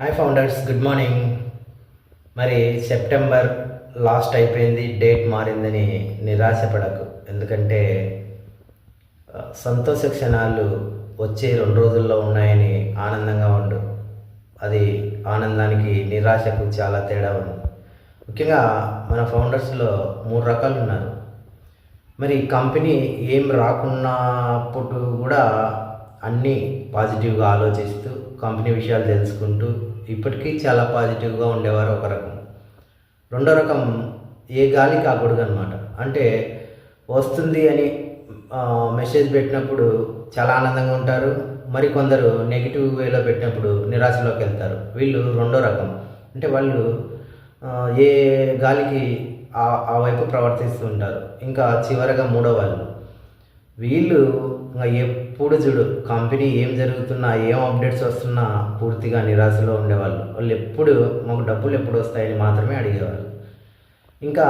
Hi founders good morning మరి September last అయిపోయింది date మారిందని నిరాశపడకు. ఎందుకంటే సంతోష క్షణాలు వచ్చే రెండు రోజుల్లో ఉన్నాయని ఆనందంగా ఉండు. అది ఆనందానికి నిరాశకు చాలా తేడా ఉంది. ముఖ్యంగా మన ఫౌండర్స్లో మూడు రకాలు ఉన్నారు. మరి కంపెనీ ఏం రాకున్నప్పుడు కూడా అన్నీ పాజిటివ్గా ఆలోచిస్తూ కంపెనీ విషయాలు తెలుసుకుంటూ ఇప్పటికీ చాలా పాజిటివ్గా ఉండేవారు ఒక రకం. రెండో రకం ఏ గాలి కాకూడదు అనమాట అంటే వస్తుంది అని మెసేజ్ పెట్టినప్పుడు చాలా ఆనందంగా ఉంటారు. మరి కొందరు నెగిటివ్ వేలో పెట్టినప్పుడు నిరాశలోకి వెళ్తారు. వీళ్ళు రెండో రకం. అంటే వాళ్ళు ఏ గాలికి ఆ ఆ వైపు ప్రవర్తిస్తూ ఉంటారు. ఇంకా చివరగా మూడో వాళ్ళు. వీళ్ళు ఇంకా ఎప్పుడు చూడు కంపెనీ ఏం జరుగుతున్నా ఏం అప్డేట్స్ వస్తున్నా పూర్తిగా నిరాశలో ఉండేవాళ్ళు. వాళ్ళు ఎప్పుడు మాకు డబ్బులు ఎప్పుడు వస్తాయని మాత్రమే అడిగేవాళ్ళు. ఇంకా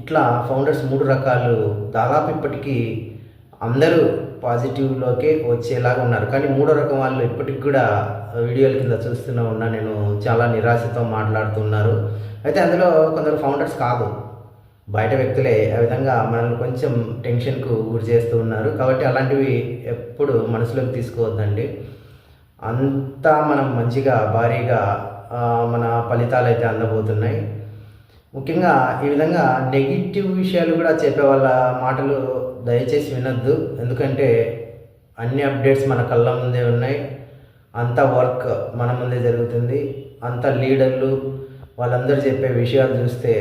ఇట్లా ఫౌండర్స్ మూడు రకాలు. దాదాపు ఇప్పటికీ అందరూ పాజిటివ్లోకే వచ్చేలాగా ఉన్నారు. కానీ మూడో రకం వాళ్ళు ఇప్పటికి కూడా వీడియోల కింద చూస్తూనే ఉన్నా. నేను చాలా నిరాశతో మాట్లాడుతున్నారు. అయితే అందులో కొందరు ఫౌండర్స్ కాదు. బయట వ్యక్తులే ఆ విధంగా మనల్ని కొంచెం టెన్షన్కు గురి చేస్తూ ఉన్నారు. కాబట్టి అలాంటివి ఎప్పుడు మనసులోకి తీసుకోవద్దండి. అంతా మనం మంచిగా భారీగా మన ఫలితాలు అయితే అందబోతున్నాయి. ముఖ్యంగా ఈ విధంగా నెగిటివ్ విషయాలు కూడా చెప్పే వాళ్ళ మాటలు దయచేసి వినొద్దు. ఎందుకంటే అన్ని అప్డేట్స్ మన కళ్ళ ముందే ఉన్నాయి. అంత వర్క్ మన ముందే జరుగుతుంది. అంత లీడర్లు వాళ్ళందరూ చెప్పే విషయాలు చూస్తే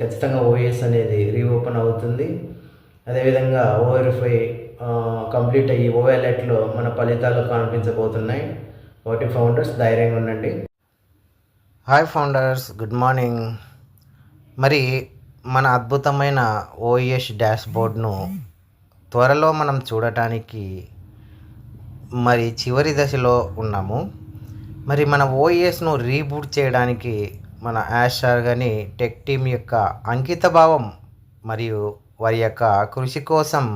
ఖచ్చితంగా ఓఎస్ అనేది రీఓపెన్ అవుతుంది. అదేవిధంగా ఓఎర్ఫై కంప్లీట్ అయ్యి ఓఎల్ఎట్లో మన ఫలితాలు కనిపించబోతున్నాయి. కాబట్టి ఫౌండర్స్ ధైర్యంగా ఉండండి. హాయ్ ఫౌండర్స్ గుడ్ మార్నింగ్ మరి మన అద్భుతమైన ఓఎస్ డాష్ బోర్డ్ను త్వరలో మనం చూడటానికి మరి చివరి దశలో ఉన్నాము. మరి మన ఓఎస్ను రీబూట్ చేయడానికి మన యాషర్ కానీ టెక్ టీం యొక్క అంకితభావం మరియు వారి యొక్క కృషి కోసం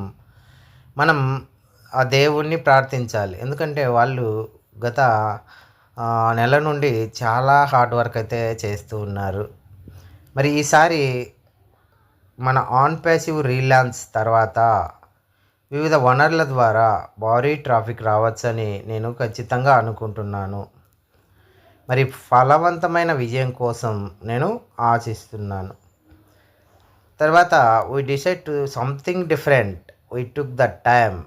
మనం ఆ దేవుణ్ణి ప్రార్థించాలి. ఎందుకంటే వాళ్ళు గత నెల నుండి చాలా హార్డ్ వర్క్ అయితే చేస్తూ ఉన్నారు. మరి ఈసారి మన ఆన్ ప్యాసివ్ రీలాన్స్ తర్వాత వివిధ వనరుల ద్వారా భారీ ట్రాఫిక్ రావచ్చని నేను ఖచ్చితంగా అనుకుంటున్నాను. మరి ఫలవంతమైన విజయం కోసం నేను ఆశిస్తున్నాను. తర్వాత we decide to something different we took the time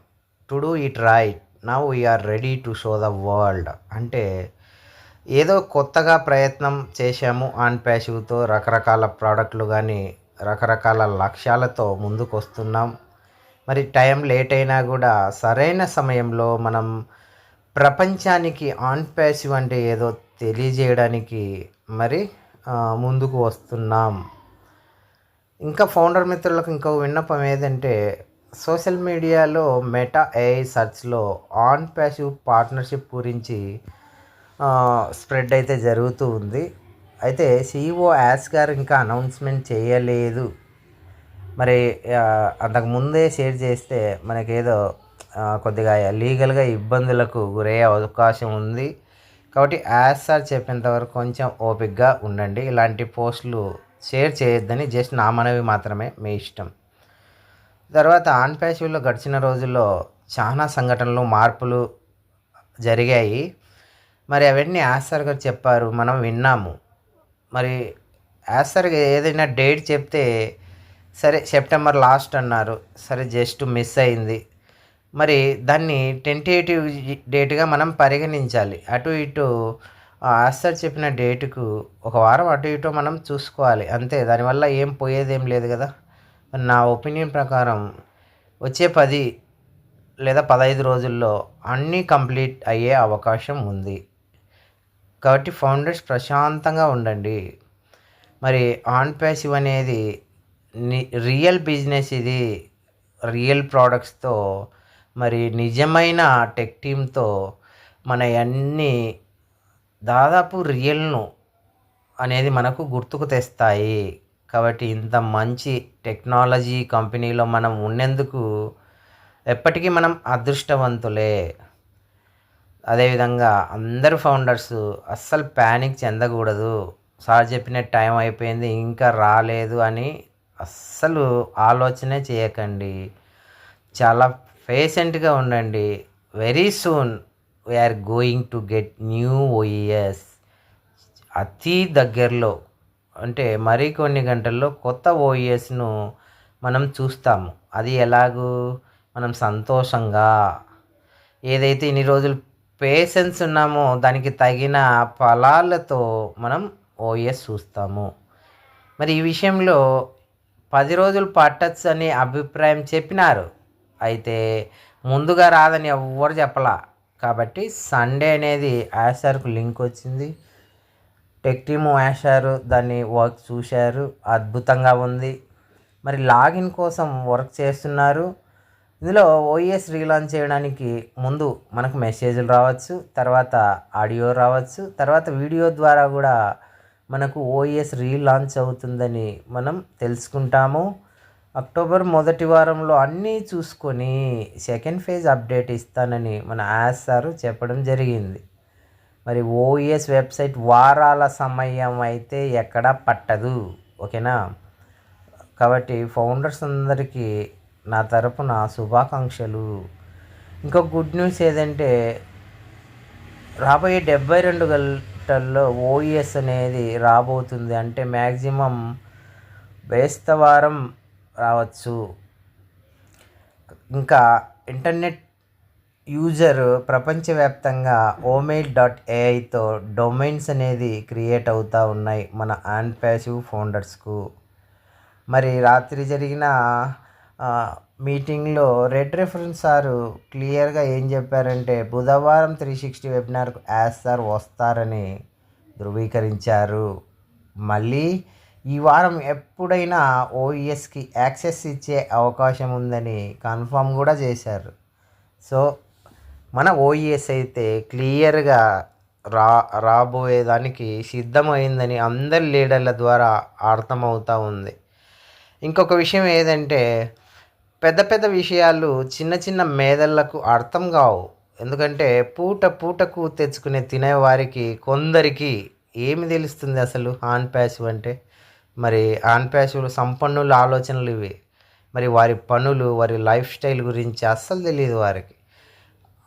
to do it right నా we are ready to show the world అంటే ఏదో కొత్తగా ప్రయత్నం చేశాము ఆన్ ప్యాసివ్తో రకరకాల ప్రోడక్ట్లు కానీ రకరకాల లక్ష్యాలతో ముందుకు వస్తున్నాం మరి టైం లేట్ అయినా కూడా సరైన సమయంలో మనం ప్రపంచానికి ఆన్ ప్యాసివ్ అంటే ఏదో తెలియజేయడానికి మరి ముందుకు వస్తున్నాం. ఇంకా ఫౌండర్ మిత్రులకు ఇంకో విన్నపం ఏదంటే సోషల్ మీడియాలో మెటా ఏఐ సర్చ్లో ఆన్ ప్యాసివ్ పార్ట్నర్షిప్ గురించి స్ప్రెడ్ అయితే జరుగుతూ ఉంది. అయితే సిఇఓ యాస్ గారు ఇంకా అనౌన్స్మెంట్ చేయలేదు. మరి అంతకుముందే అంతకు ముందే షేర్ చేస్తే మనకేదో కొద్దిగా లీగల్గా ఇబ్బందులకు గురయ్యే అవకాశం ఉంది. కాబట్టి యాజ్ సార్ చెప్పేంత వరకు కొంచెం ఓపిక్గా ఉండండి. ఇలాంటి పోస్టులు షేర్ చేయొద్దని జస్ట్ నా మనవి మాత్రమే మీ ఇష్టం. తర్వాత ఆన్ ప్యాసివ్లో గడిచిన రోజుల్లో చాలా సంఘటనలు మార్పులు జరిగాయి. మరి అవన్నీ యాసర్ గారు చెప్పారు మనం విన్నాము. మరి యాసర్ ఏదైనా డేట్ చెప్తే సరే సెప్టెంబర్ లాస్ట్ అన్నారు. సరే జస్ట్ మిస్ అయింది. మరి దాన్ని టెంటేటివ్ డేట్గా మనం పరిగణించాలి. అటు ఇటు ఆస్టర్ చెప్పిన డేటుకు ఒక వారం అటు ఇటు మనం చూసుకోవాలి. అంతే దానివల్ల ఏం పోయేదేం లేదు కదా. నా ఒపీనియన్ ప్రకారం వచ్చే పది లేదా పదహైదు రోజుల్లో అన్నీ కంప్లీట్ అయ్యే అవకాశం ఉంది. కాబట్టి ఫౌండర్స్ ప్రశాంతంగా ఉండండి. మరి ఆన్ ప్యాసివ్ అనేది రియల్ బిజినెస్ ఇది. రియల్ ప్రోడక్ట్స్తో మరి నిజమైన టెక్ టీమ్తో మన అన్ని దాదాపు రియల్ను అనేది మనకు గుర్తుకు తెస్తాయి. కాబట్టి ఇంత మంచి టెక్నాలజీ కంపెనీలో మనం ఉన్నందుకు ఎప్పటికీ మనం అదృష్టవంతులే. అదేవిధంగా అందరు ఫౌండర్స్ అస్సలు ప్యానిక్ చెందకూడదు. సార్ చెప్పిన టైం అయిపోయింది ఇంకా రాలేదు అని అస్సలు ఆలోచనే చేయకండి. చాలా పేషెంట్గా ఉండండి. Very soon we are going to get new OES అతి దగ్గరలో అంటే మరీ కొన్ని గంటల్లో కొత్త ఓఈఎస్ను మనం చూస్తాము. అది ఎలాగూ? మనం సంతోషంగా. ఏదైతే ఇన్ని రోజులు పేషెన్స్ ఉన్నామో దానికి తగిన ఫలాలతో మనం ఓఎస్ చూస్తాము. మరి ఈ విషయంలో పది రోజులు పట్టచ్చు అనే అభిప్రాయం చెప్పినారు. అయితే ముందుగా రాదని ఎవ్వరు చెప్పలా. కాబట్టి సండే అనేది యాషార్కు లింక్ వచ్చింది. టెక్ టీము యాషారు దాన్ని వర్క్ చూశారు. అద్భుతంగా ఉంది. మరి లాగిన్ కోసం వర్క్ చేస్తున్నారు. ఇందులో ఓఎస్ రీలాంచ్ చేయడానికి ముందు మనకు మెసేజ్లు రావచ్చు తర్వాత ఆడియో రావచ్చు తర్వాత వీడియో ద్వారా కూడా మనకు ఓఎస్ రీలాంచ్ అవుతుందని మనం తెలుసుకుంటాము. అక్టోబర్ మొదటి వారంలో అన్నీ చూసుకొని సెకండ్ ఫేజ్ అప్డేట్ ఇస్తానని మన యాస్ సారు చెప్పడం జరిగింది. మరి ఓఎస్ వెబ్సైట్ వారాల సమయం అయితే ఎక్కడా పట్టదు. ఓకేనా? కాబట్టి ఫౌండర్స్ అందరికీ నా తరపున శుభాకాంక్షలు. ఇంకో గుడ్ న్యూస్ ఏదంటే రాబోయే డెబ్బై రెండు గంటల్లో ఓఈఎస్ అనేది రాబోతుంది. అంటే మ్యాక్సిమం బేస్తవారం రావచ్చు. ఇంకా ఇంటర్నెట్ యూజర్ ప్రపంచవ్యాప్తంగా ఓమెయిల్ డాట్ ఏఐతో డొమైన్స్ అనేది క్రియేట్ అవుతూ ఉన్నాయి మన ఆన్ ప్యాసివ్ ఫౌండర్స్కు. మరి రాత్రి జరిగిన మీటింగ్లో రెడ్ రెఫరెన్స్ సారు క్లియర్గా ఏం చెప్పారంటే బుధవారం త్రీ సిక్స్టీ వెబినార్కు యాస్ సార్ వస్తారని ధృవీకరించారు. మళ్ళీ ఈ వారం ఎప్పుడైనా ఓఈఎస్కి యాక్సెస్ ఇచ్చే అవకాశం ఉందని కన్ఫర్మ్ కూడా చేశారు. సో మన ఓఈఎస్ అయితే క్లియర్గా రా రాబోయేదానికి సిద్ధమైందని అందరి లీడర్ల ద్వారా అర్థమవుతూ ఉంది. ఇంకొక విషయం ఏదంటే పెద్ద పెద్ద విషయాలు చిన్న చిన్న మేధళ్ళకు అర్థం కావు. ఎందుకంటే పూట పూటకు తెచ్చుకునే తినేవారికి కొందరికి ఏమి తెలుస్తుంది అసలు? హాన్ ప్యాసివ్ అంటే? మరి ఆన్ ప్యాసివ్ సంపన్నుల ఆలోచనలు ఇవి. మరి వారి పనులు వారి లైఫ్ స్టైల్ గురించి అస్సలు తెలియదు వారికి.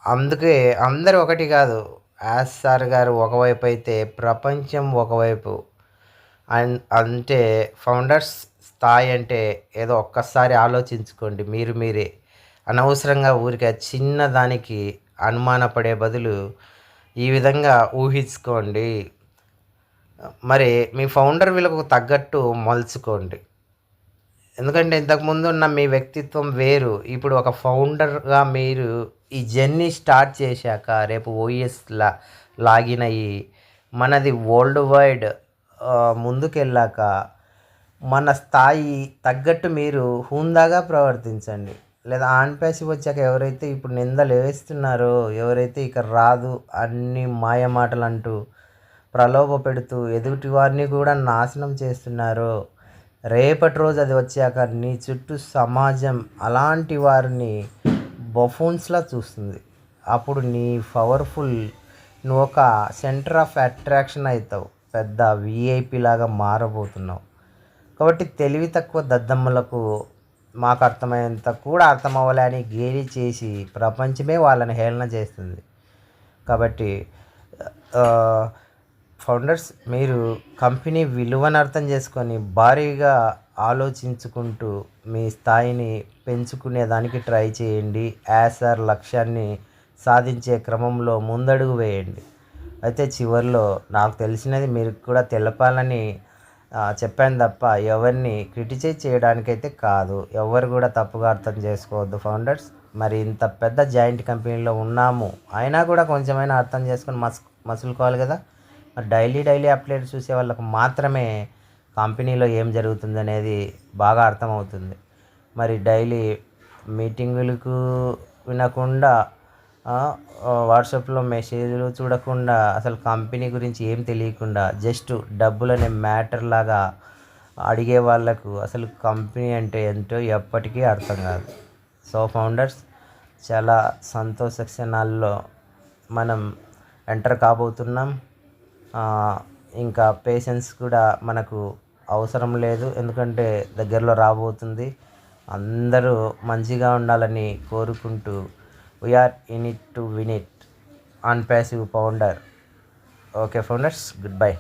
అందుకే అందరు ఒకటి కాదు. యాస్ సార్ గారు ఒకవైపు అయితే ప్రపంచం ఒకవైపు. అండ్ అంటే ఫౌండర్స్ స్థాయి అంటే ఏదో ఒక్కసారి ఆలోచించుకోండి. మీరు మీరే. అనవసరంగా ఊరికే చిన్న దానికి అనుమానపడే బదులు ఈ విధంగా ఊహించుకోండి. మరి మీ ఫౌండర్ విలువకు తగ్గట్టు మలుచుకోండి. ఎందుకంటే ఇంతకుముందు ఉన్న మీ వ్యక్తిత్వం వేరు. ఇప్పుడు ఒక ఫౌండర్గా మీరు ఈ జర్నీ స్టార్ట్ చేశాక రేపు ఓఎస్లా లాగిన్ అయ్యి మనది వరల్డ్ వైడ్ ముందుకెళ్ళాక మన స్థాయి తగ్గట్టు మీరు హుందాగా ప్రవర్తించండి. లేదా ఆన్ వచ్చాక ఎవరైతే ఇప్పుడు నిందలు వేస్తున్నారో ఎవరైతే ఇక రాదు అన్ని మాయ మాటలు అంటూ ప్రలోభ పెడుతూ ఎదుటి వారిని కూడా నాశనం చేస్తున్నారు. రేపటి రోజు అది వచ్చాక నీ చుట్టూ సమాజం అలాంటి వారిని బఫూన్స్లా చూస్తుంది. అప్పుడు నీ పవర్ఫుల్ నువ్వు ఒక సెంటర్ ఆఫ్ అట్రాక్షన్ అవుతావు పెద్ద విఐపి లాగా మారబోతున్నావు. కాబట్టి తెలివి తక్కువ దద్దమ్మలకు మాకు అర్థమైనంత కూడా అర్థం అవ్వాలని గేలి చేసి ప్రపంచమే వాళ్ళని హేళన చేస్తుంది. కాబట్టి ఫౌండర్స్ మీరు కంపెనీ విలువను అర్థం చేసుకొని భారీగా ఆలోచించుకుంటూ మీ స్థాయిని పెంచుకునేదానికి ట్రై చేయండి. యాసర్ లక్ష్యాన్ని సాధించే క్రమంలో ముందడుగు వేయండి. అయితే చివరిలో నాకు తెలిసినది మీరు కూడా తెలపాలని చెప్పాను తప్ప ఎవరిని క్రిటిసైజ్ చేయడానికైతే కాదు. ఎవరు కూడా తప్పుగా అర్థం చేసుకోవద్దు ఫౌండర్స్. మరి ఇంత పెద్ద జాయింట్ కంపెనీలో ఉన్నాము అయినా కూడా కొంచెమైనా అర్థం చేసుకొని మస్ మసులుకోవాలి కదా. డైలీ డైలీ అప్డేట్ చూసే వాళ్ళకు మాత్రమే కంపెనీలో ఏం జరుగుతుంది అనేది బాగా అర్థమవుతుంది. మరి డైలీ మీటింగులకు వినకుండా వాట్సాప్లో మెసేజ్లు చూడకుండా అసలు కంపెనీ గురించి ఏం తెలియకుండా జస్ట్ డబ్బులు అనే మ్యాటర్ లాగా అడిగే వాళ్ళకు అసలు కంపెనీ అంటే ఏంటో ఎప్పటికీ అర్థం కాదు. సో ఫౌండర్స్ చాలా సంతోష క్షణాల్లో మనం ఎంటర్ కాబోతున్నాం. ఇంకా పేషెన్స్ కూడా మనకు అవసరం లేదు. ఎందుకంటే దగ్గరలో రాబోతుంది. అందరూ మంచిగా ఉండాలని కోరుకుంటూ we are in it to win it on passive founder okay founders good bye